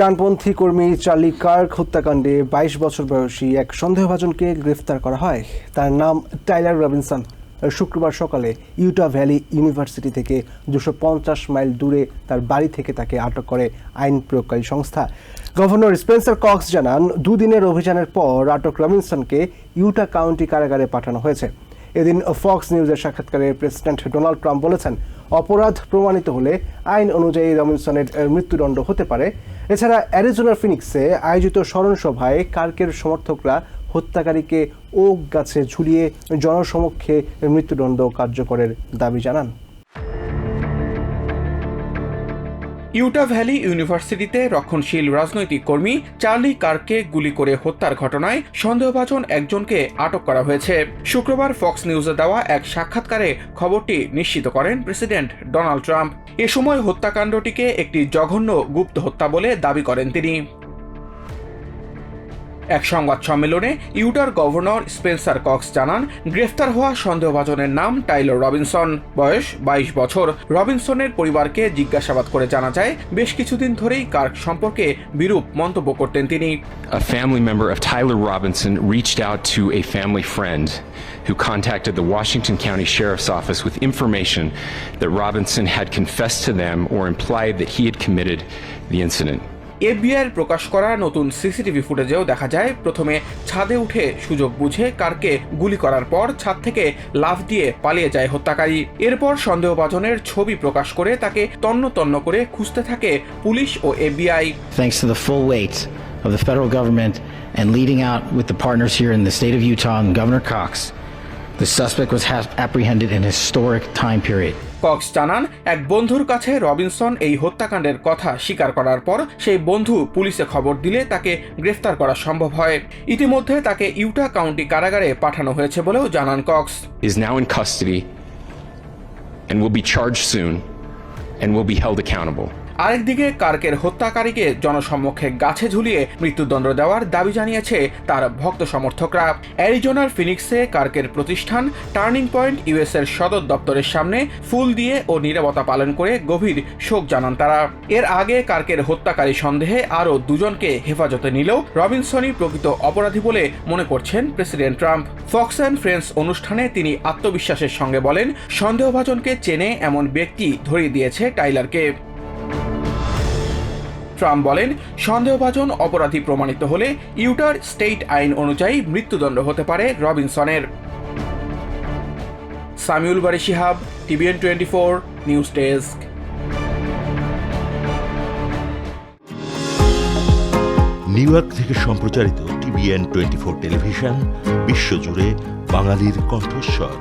ডানপন্থী কর্মী Charlie Kirk হত্যাকাণ্ডে বাইশ বছর বয়সী এক সন্দেহভাজনকে গ্রেফতার করা হয়। তার নাম টাইলার রবিনসন। শুক্রবার সকালে ইউটা ভ্যালি ইউনিভার্সিটি থেকে দুশো পঞ্চাশ মাইল দূরে তার বাড়ি থেকে তাকে আটক করে আইন প্রয়োগকারী সংস্থা। গভর্নর স্পেন্সার কক্স জানান, দুদিনের অভিযানের পর আটক রবিনসনকে ইউটা কাউন্টি কারাগারে পাঠানো হয়েছে। এদিন ফক্স নিউজের সাক্ষাৎকারে প্রেসিডেন্ট ডোনাল্ড ট্রাম্প বলেছেন, অপরাধ প্রমাণিত হলে আইন অনুযায়ী রবিনসনের মৃত্যুদণ্ড হতে পারে। এছাড়া অ্যারিজোনার ফিনিক্সে আয়োজিত স্মরণসভায় কার্কের সমর্থকরা হত্যাকারীকে ওক গাছে ঝুলিয়ে জনসমক্ষে মৃত্যুদণ্ড কার্যকরের দাবি জানান। ইউটা ভ্যালি ইউনিভার্সিটিতে রক্ষণশীল রাজনৈতিক কর্মী চার্লি কার্ককে গুলি করে হত্যার ঘটনায় সন্দেহভাজন একজনকে আটক করা হয়েছে। শুক্রবার ফক্স নিউজে দেওয়া এক সাক্ষাৎকারে খবরটি নিশ্চিত করেন প্রেসিডেন্ট ডোনাল্ড ট্রাম্প। এ সময় হত্যাকাণ্ডটিকে একটি জঘন্য গুপ্ত হত্যা বলে দাবি করেন তিনি। এক সংবাদ সম্মেলনে ইউটার গভর্নর স্পেন্সার কক্স জানান গ্রেফতার হওয়া সন্দেহভাজনের নাম টাইলর রবিনসন বয়স বাইশ বছর রবিনসনের পরিবারকে জিজ্ঞাসাবাদ করে জানা যায় বেশ কিছুদিন ধরেই কার্ক সম্পর্কে বিরূপ মন্তব্য করতেন তিনি A family member of Tyler Robinson reached out to a family friend who contacted the Washington County Sheriff's Office with information that Robinson had confessed to them or implied that he had committed the incident. এফবিআইয়ের প্রকাশ করা নতুন CCTV ফুটেজেও দেখা যায়, প্রথমে ছাদে উঠে সুযোগ বুঝে কারকে গুলি করার পর ছাদ থেকে লাফ দিয়ে পালিয়ে যায় হত্যাকারী। এরপর সন্দেহভাজনের ছবি প্রকাশ করে তাকে তন্ন তন্ন করে খুঁজতে থাকে police O FBI. Thanks to the full weight of the federal government and leading out with the partners here in the state of Utah and Governor The suspect was apprehended in historic time period. Cox জানান এক বন্ধুর কাছে Robinson এই হত্যাকাণ্ডের কথা স্বীকার করার পর সেই বন্ধু পুলিশে খবর দিলে তাকে গ্রেফতার করা সম্ভব হয়। ইতিমধ্যে তাকে ইউটা কাউন্টি কারাগারে পাঠানো হয়েছে বলেও জানান Cox is now in custody and will be charged soon and will be held accountable আরেকদিকে কার্কের হত্যাকারীকে জনসম্মুখে গাছে ঝুলিয়ে মৃত্যুদণ্ড দেওয়ার দাবি জানিয়েছে তার ভক্ত সমর্থকরা। অ্যারিজোনার ফিনিক্সে কার্কের প্রতিষ্ঠান টার্নিং পয়েন্ট ইউএস এর সদর দপ্তরের সামনে ফুল দিয়ে ও নিরাপত্তা পালন করে গভীর শোক জানান তারা। এর আগে কার্কের হত্যাকারী সন্দেহে আরও দুজনকে হেফাজতে নিলেও রবিনসনই প্রকৃত অপরাধী বলে মনে করছেন president Trump. Fox and Friends অনুষ্ঠানে তিনি আত্মবিশ্বাসের সঙ্গে বলেন, সন্দেহভাজনকে চেনে এমন ব্যক্তি ধরিয়ে দিয়েছে টাইলারকে। ট্রাম্প বলেন, সন্দেহভাজন অপরাধী প্রমাণিত হলে ইউটার স্টেট আইন অনুযায়ী মৃত্যুদণ্ড হতে পারে রবিনসনের। Samiul Bari Shihab, TVN twenty four news desk. New York থেকে সম্প্রচারিত টিভিএন টোয়েন্টি ফোর টেলিভিশন, বিশ্বজুড়ে বাঙালির কণ্ঠস্বর।